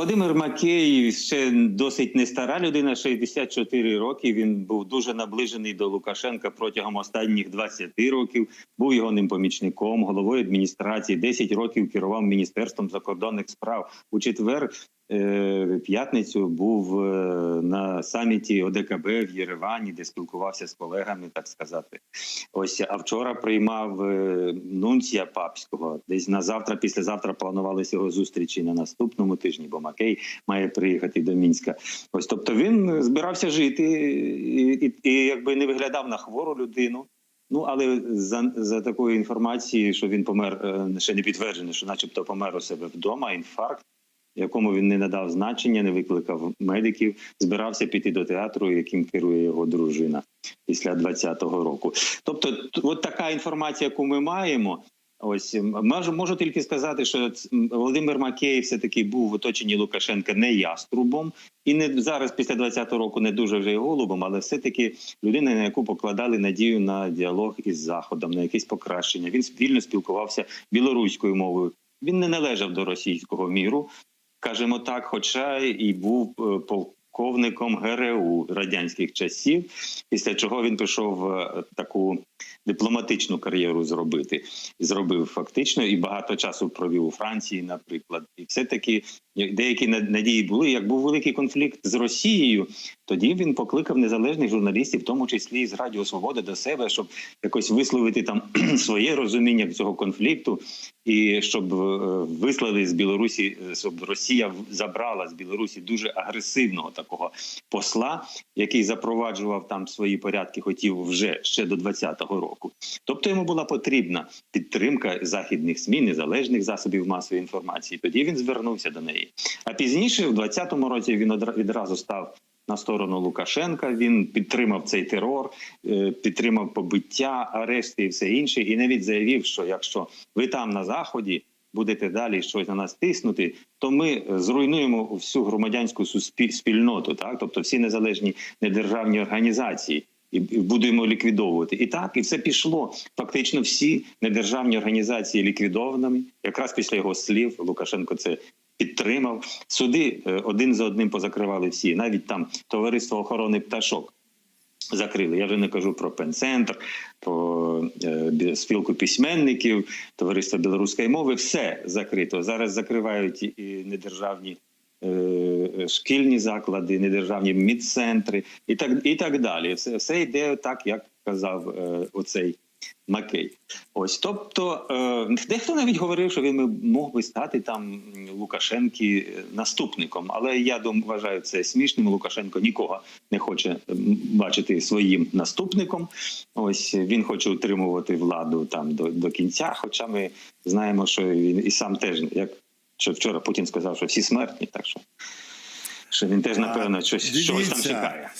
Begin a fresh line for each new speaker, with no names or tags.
Володимир Макей ще досить не стара людина, 64 роки. Він був дуже наближений до Лукашенка протягом останніх 20 років. Був його ним помічником, головою адміністрації. 10 років керував міністерством закордонних справ. У четвер, п'ятницю, був е, на саміті ОДКБ в Єревані, де спілкувався з колегами, так сказати. Ось а вчора приймав е, нунція папського. Десь на завтра, післязавтра планувалися його зустрічі на наступному тижні, бо Макей має приїхати до Мінська. Ось тобто він збирався жити і, і, і якби не виглядав на хвору людину. Ну але за, за такою інформацією, що він помер, е, ще не підтверджено, що, начебто, помер у себе вдома, інфаркт, якому він не надав значення, не викликав медиків, збирався піти до театру, яким керує його дружина після 20-го року. Тобто, от така інформація, яку ми маємо. Ось можу, можу тільки сказати, що Володимир Макеєв все таки був в оточенні Лукашенка не яструбом, і не зараз, після 20-го року, не дуже вже й голубом, але все таки людина, на яку покладали надію на діалог із заходом, на якесь покращення. Він вільно спілкувався білоруською мовою. Він не належав до російського міру, кажемо так, хоча і був е, полковником ГРУ радянських часів, після чого він пішов е, таку дипломатичну кар'єру зробити. Зробив фактично і багато часу провів у Франції, наприклад. І все таки деякі над- надії були. Як був великий конфлікт з Росією, тоді він покликав незалежних журналістів, в тому числі з Радіо Свобода, до себе, щоб якось висловити там своє розуміння цього конфлікту, і щоб е, вислали з Білорусі, е, щоб Росія забрала з Білорусі дуже агресивного такого посла, який запроваджував там свої порядки, хотів вже ще до 20-го року. Тобто йому була потрібна підтримка західних СМІ, незалежних засобів масової інформації. Тоді він звернувся до неї. А пізніше, в 20-му році, він відразу став. На сторону Лукашенка він підтримав цей терор, е, підтримав побиття, арешти і все інше, і навіть заявив, що якщо ви там на заході будете далі щось на нас тиснути, то ми е, зруйнуємо всю громадянську спільноту, так тобто всі незалежні недержавні організації. І будемо ліквідовувати. І так, і все пішло. Фактично, всі недержавні організації ліквідованими. Якраз після його слів Лукашенко це підтримав. Суди е, один за одним позакривали всі, навіть там товариство охорони пташок закрили. Я вже не кажу про пенцентр, про е, спілку письменників, товариство білоруської мови. Все закрито. Зараз закривають і недержавні. е, Шкільні заклади, недержавні медцентри і так і так далі. Все, все йде так, як казав е, оцей Макей. Ось, тобто, е, дехто навіть говорив, що він мог би стати там Лукашенки наступником. Але я думаю, вважаю це смішним. Лукашенко нікого не хоче бачити своїм наступником. Ось він хоче утримувати владу там до, до кінця. Хоча ми знаємо, що він і сам теж, як що вчора Путін сказав, що всі смертні, так що, що він теж напевно щось, щось там чекає.